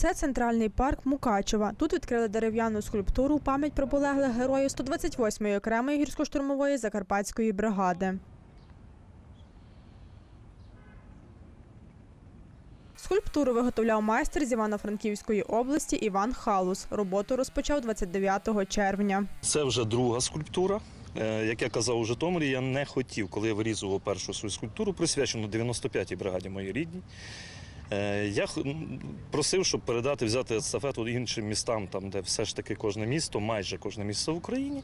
Це центральний парк Мукачева. Тут відкрили дерев'яну скульптуру у пам'ять про полеглих героїв 128-ї окремої гірсько-штурмової закарпатської бригади. Скульптуру виготовляв майстер з Івано-Франківської області Іван Халус. Роботу розпочав 29 червня. Це вже друга скульптура. Е, Як я казав у Житомирі, я не хотів, коли я вирізував першу свою скульптуру, присвячену 95-й бригаді моїй рідній. Е, Я просив, щоб передати, взяти естафету іншим містам, там, де все ж таки кожне місто, майже кожне місто в Україні,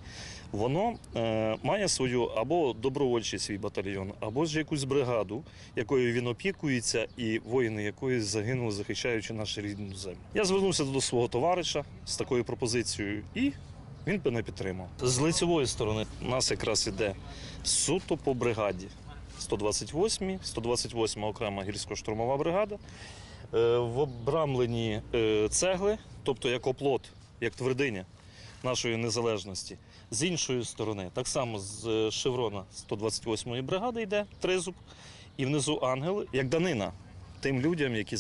воно е, має свою або добровольчий свій батальйон, або ж якусь бригаду, якою він опікується, і воїни якої загинули, захищаючи нашу рідну землю. Я звернувся до свого товариша з такою пропозицією, і він мене підтримав. З лицевої сторони нас якраз іде суто по бригаді. 128, 128 окрема гірсько-штурмова бригада. Е, В обрамленні е, цегли, тобто як оплот, як твердиня нашої незалежності. З іншої сторони, так само з е, шеврона 128-ї бригади йде тризуб, і внизу ангел, як данина тим людям, які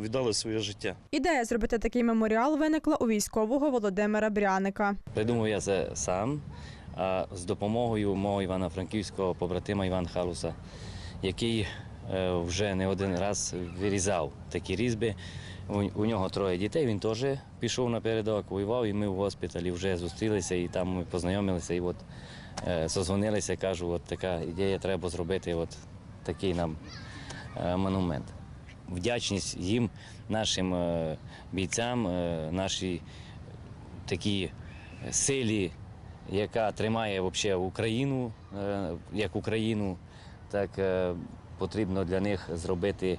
віддали своє життя. Ідея зробити такий меморіал виникла у військового Володимира Бряника. Придумав я це сам з допомогою мого івано-франківського побратима Івана Халуса, який е, вже не один раз вирізав такі різьби. У, нього троє дітей, він теж пішов на передок, воював, і ми в госпіталі вже зустрілися і там ми познайомилися. І от е, созвонилися, кажу, от така ідея, треба зробити от такий нам е, монумент. Вдячність їм, нашим бійцям, нашій такій силі, яка тримає вообще Україну е, як Україну, так е, потрібно для них зробити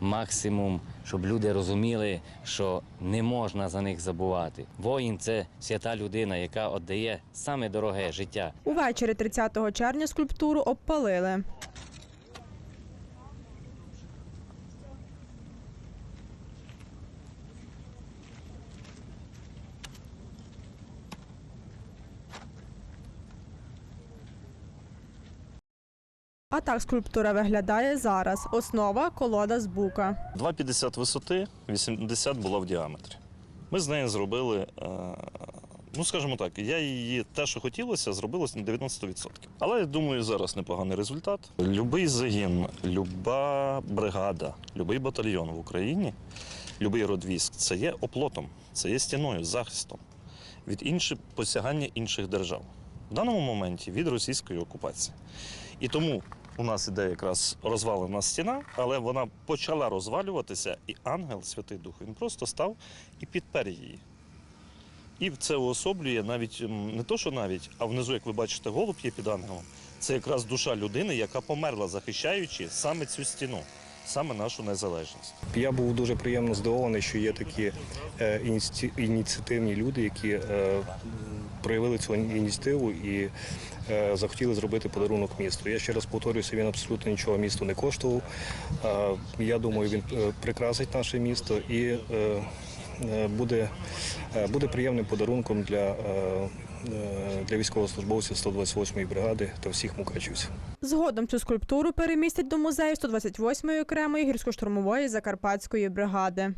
максимум, щоб люди розуміли, що не можна за них забувати. Воїн це свята людина, яка віддає саме дороге життя. Увечері 30 червня скульптуру обпалили. А так скульптура виглядає зараз. Основа колода з бука. 2,50 висоти, 80 була в діаметрі. Ми з нею зробили, е, ну скажімо так, я її те, що хотілося, зробилось на 90%. Але я думаю, зараз непоганий результат. Любий загін, люба бригада, любий батальйон в Україні, любий род військ це є оплотом, це є стіною, захистом від інших посягання інших держав. В даному моменті від російської окупації. І тому у нас іде якраз розвалена стіна, але вона почала розвалюватися, і ангел, Святий Дух, він просто став і підпер її. І це уособлює навіть не то, що навіть, а внизу, як ви бачите, голуб є під ангелом. Це якраз душа людини, яка померла, захищаючи саме цю стіну, саме нашу незалежність. Я був дуже приємно здивований, що є такі е, ініці- ініціативні люди, які е, проявили цю ініціативу і е, захотіли зробити подарунок місту. Я ще раз повторююся, він абсолютно нічого місту не коштував. Я думаю, він е, прикрасить наше місто і е, буде, буде приємним подарунком для, для військовослужбовців 128-ї бригади та всіх мукачівців. Згодом цю скульптуру перемістять до музею 128-ї окремої гірсько-штурмової закарпатської бригади.